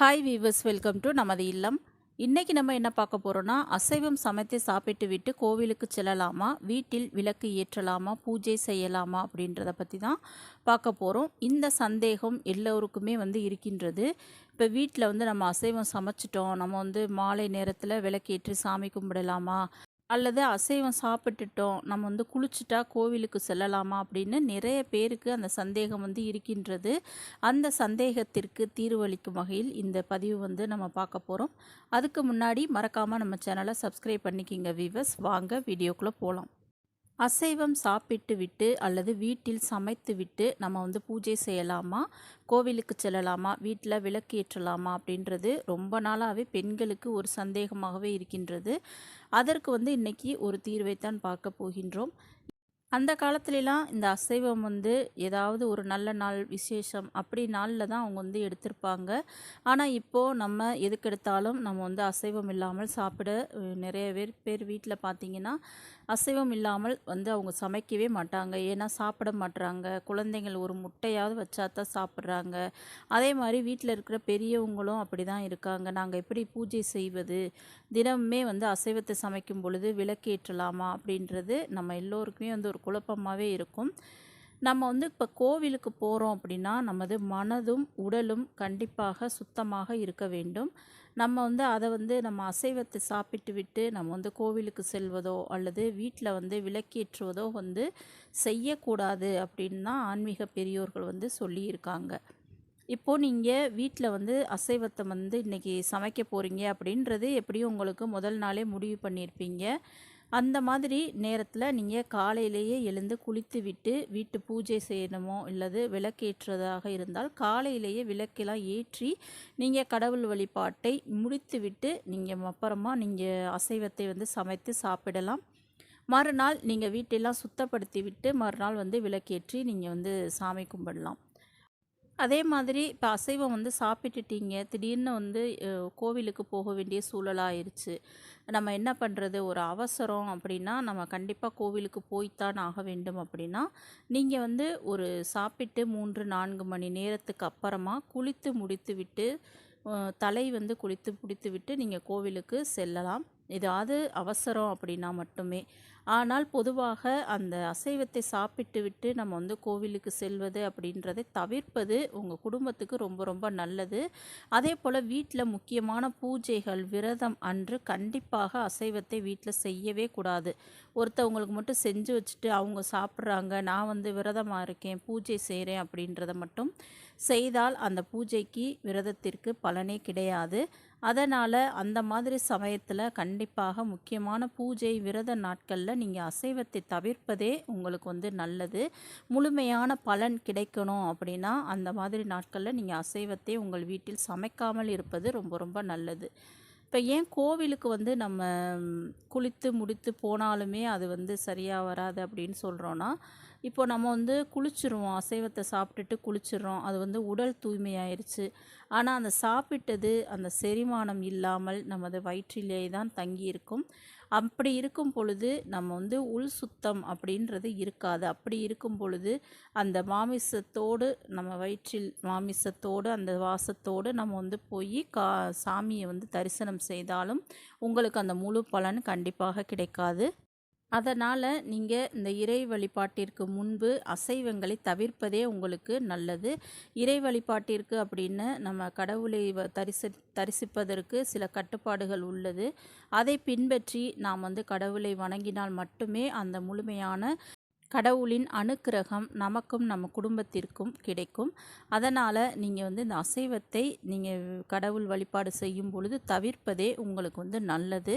Hi viewers welcome to நமது இல்லம். இன்றைக்கி நம்ம என்ன பார்க்க போகிறோன்னா அசைவம் சமைத்து சாப்பிட்டு விட்டு கோவிலுக்கு செல்லலாமா வீட்டில் விளக்கு ஏற்றலாமா பூஜை செய்யலாமா அப்படின்றத பற்றி தான் பார்க்க போகிறோம் இந்த சந்தேகம் எல்லோருக்குமே வந்து இருக்கின்றது. இப்போ வீட்டில் வந்து நம்ம அசைவம் சமைச்சிட்டோம் நம்ம வந்து மாலை நேரத்தில் விளக்கேற்றி சாமி கும்பிடலாமா அல்லது அசைவம் சாப்பிட்டுட்டோம் நம்ம வந்து குளிச்சுட்டா கோவிலுக்கு செல்லலாமா அப்படின்னு நிறைய பேருக்கு அந்த சந்தேகம் வந்து இருக்கின்றது. அந்த சந்தேகத்திற்கு தீர்வளிக்கும் வகையில் இந்த பதிவு வந்து நம்ம பார்க்க போகிறோம் அதுக்கு முன்னாடி மறக்காமல் நம்ம சேனலை சப்ஸ்கிரைப் பண்ணிக்கிங்க வீவர்ஸ் வாங்க வீடியோக்குள்ளே போகலாம் அசைவம் சாப்பிட்டு விட்டு அல்லது வீட்டில் சமைத்து விட்டு நம்ம வந்து பூஜை செய்யலாமா? கோவிலுக்கு செல்லலாமா? வீட்டில் விளக்கு ஏற்றலாமா? அப்படின்றது ரொம்ப நாளாகவே பெண்களுக்கு ஒரு சந்தேகமாகவே இருக்கின்றது. அதற்கு வந்து இன்றைக்கி ஒரு தீர்வைத்தான் பார்க்க போகின்றோம். அந்த காலத்துலலாம் இந்த அசைவம் வந்து ஏதாவது ஒரு நல்ல நாள் விசேஷம் அப்படி நாளில் தான் அவங்க வந்து எடுத்திருப்பாங்க. ஆனால் இப்போது நம்ம எதுக்கெடுத்தாலும் நம்ம வந்து அசைவம் இல்லாமல் சாப்பிட நிறைய பேர் பேர் வீட்டில் பார்த்திங்கன்னா அசைவம் இல்லாமல் வந்து அவங்க சமைக்கவே மாட்டாங்க. ஏன்னா சாப்பிட மாட்டுறாங்க குழந்தைங்கள் ஒரு முட்டையாவது வச்சா தான் சாப்பிட்றாங்க. அதே மாதிரி வீட்டில் இருக்கிற பெரியவங்களும் அப்படி தான் இருக்காங்க. நாங்கள் எப்படி பூஜை செய்வது? தினமுமே வந்து அசைவத்தை சமைக்கும் பொழுது விளக்கேற்றலாமா அப்படின்றது நம்ம எல்லோருக்குமே வந்து ஒரு குழப்பமாகவே இருக்கும். நம்ம வந்து இப்போ கோவிலுக்கு போகிறோம் அப்படின்னா நமது மனதும் உடலும் கண்டிப்பாக சுத்தமாக இருக்க வேண்டும். நம்ம வந்து அதை வந்து நம்ம அசைவத்தை சாப்பிட்டு விட்டு நம்ம வந்து கோவிலுக்கு செல்வதோ அல்லது வீட்டில் வந்து விளக்கேற்றுவதோ வந்து செய்யக்கூடாது அப்படின்னு தான் ஆன்மீக பெரியோர்கள் வந்து சொல்லியிருக்காங்க. இப்போது நீங்கள் வீட்டில் வந்து அசைவத்தை வந்து இன்றைக்கி சமைக்க போகிறீங்க அப்படின்றது எப்படியும் உங்களுக்கு முதல் நாளே முடிவு பண்ணியிருப்பீங்க. அந்த மாதிரி நேரத்தில் நீங்கள் காலையிலேயே எழுந்து குளித்து விட்டு வீட்டு பூஜை செய்யணுமோ இல்லது விளக்கேற்றுவதாக இருந்தால் காலையிலேயே விளக்கெல்லாம் ஏற்றி நீங்கள் கடவுள் வழிபாட்டை முடித்து விட்டு நீங்கள் அப்புறமா நீங்கள் அசைவத்தை வந்து சமைத்து சாப்பிடலாம். மறுநாள் நீங்கள் வீட்டெல்லாம் சுத்தப்படுத்தி விட்டு மறுநாள் வந்து விளக்கேற்றி நீங்கள் வந்து சாமி கும்பிடலாம். அதே மாதிரி இப்போ அசைவம் வந்து சாப்பிட்டுட்டீங்க. திடீர்னு வந்து கோவிலுக்கு போக வேண்டிய சூழலாயிருச்சு நம்ம என்ன பண்ணுறது ஒரு அவசரம் அப்படின்னா நம்ம கண்டிப்பாக கோவிலுக்கு போய்த்தான் ஆக வேண்டும் அப்படின்னா நீங்கள் வந்து ஒரு சாப்பிட்டு மூன்று நான்கு மணி நேரத்துக்கு அப்புறமா குளித்து முடித்து விட்டு தலை வந்து குளித்து பிடித்து விட்டு நீங்கள் கோவிலுக்கு செல்லலாம். ஏதாவது அவசரம் அப்படின்னா மட்டுமே. ஆனால் பொதுவாக அந்த அசைவத்தை சாப்பிட்டு விட்டு நம்ம வந்து கோவிலுக்கு செல்வது அப்படின்றதை தவிர்ப்பது உங்கள் குடும்பத்துக்கு ரொம்ப ரொம்ப நல்லது. அதே போல் வீட்டில் முக்கியமான பூஜைகள் விரதம் அன்று கண்டிப்பாக அசைவத்தை வீட்டில் செய்யவே கூடாது. ஒருத்தவங்களுக்கு மட்டும் செஞ்சு வச்சுட்டு அவங்க சாப்பிட்றாங்க நான் வந்து விரதமாக இருக்கேன் பூஜை செய்கிறேன் அப்படின்றத மட்டும் செய்தால் அந்த பூஜைக்கு விரதத்திற்கு பலனே கிடையாது. அதனால் அந்த மாதிரி சமயத்தில் கண்டிப்பாக முக்கியமான பூஜை விரத நாட்களில் நீங்கள் அசைவத்தை தவிர்ப்பதே உங்களுக்கு வந்து நல்லது. முழுமையான பலன் கிடைக்கணும் அப்படின்னா அந்த மாதிரி நாட்களில் நீங்கள் அசைவத்தை உங்கள் வீட்டில் சமைக்காமல் இருப்பது ரொம்ப ரொம்ப நல்லது. இப்போ ஏன் கோவிலுக்கு வந்து நம்ம குளித்து முடித்து போனாலுமே அது வந்து சரியாக வராது அப்படின்னு சொல்கிறோன்னா இப்போ நம்ம வந்து குளிச்சிருவோம் அசைவத்தை சாப்பிட்டுட்டு குளிச்சிடுறோம் அது வந்து உடல் தூய்மையாயிருச்சு. ஆனால் அந்த சாப்பிட்டது அந்த செரிமானம் இல்லாமல் நமது வயிற்றிலே தான் தங்கியிருக்கும். அப்படி இருக்கும் பொழுது நம்ம வந்து உள் சுத்தம் அப்படின்றது இருக்காது. அப்படி இருக்கும் பொழுது அந்த மாமிசத்தோடு நம்ம வயிற்றில் மாமிசத்தோடு அந்த வாசத்தோடு நம்ம வந்து போய் கா சாமியை வந்து தரிசனம் செய்தாலும் உங்களுக்கு அந்த முழு பலன் கண்டிப்பாக கிடைக்காது. அதனால் நீங்கள் இந்த இறை வழிபாட்டிற்கு முன்பு அசைவங்களை தவிர்ப்பதே உங்களுக்கு நல்லது. இறை வழிபாட்டிற்கு அப்படின்னு நம்ம கடவுளை தரிசி தரிசிப்பதற்கு சில கட்டுப்பாடுகள் உள்ளது. அதை பின்பற்றி நாம் வந்து கடவுளை வணங்கினால் மட்டுமே அந்த முழுமையான கடவுளின் அனுக்கிரகம் நமக்கும் நம்ம குடும்பத்திற்கும் கிடைக்கும். அதனால் நீங்கள் வந்து இந்த அசைவத்தை நீங்கள் கடவுள் வழிபாடு செய்யும் பொழுது தவிர்ப்பதே உங்களுக்கு வந்து நல்லது.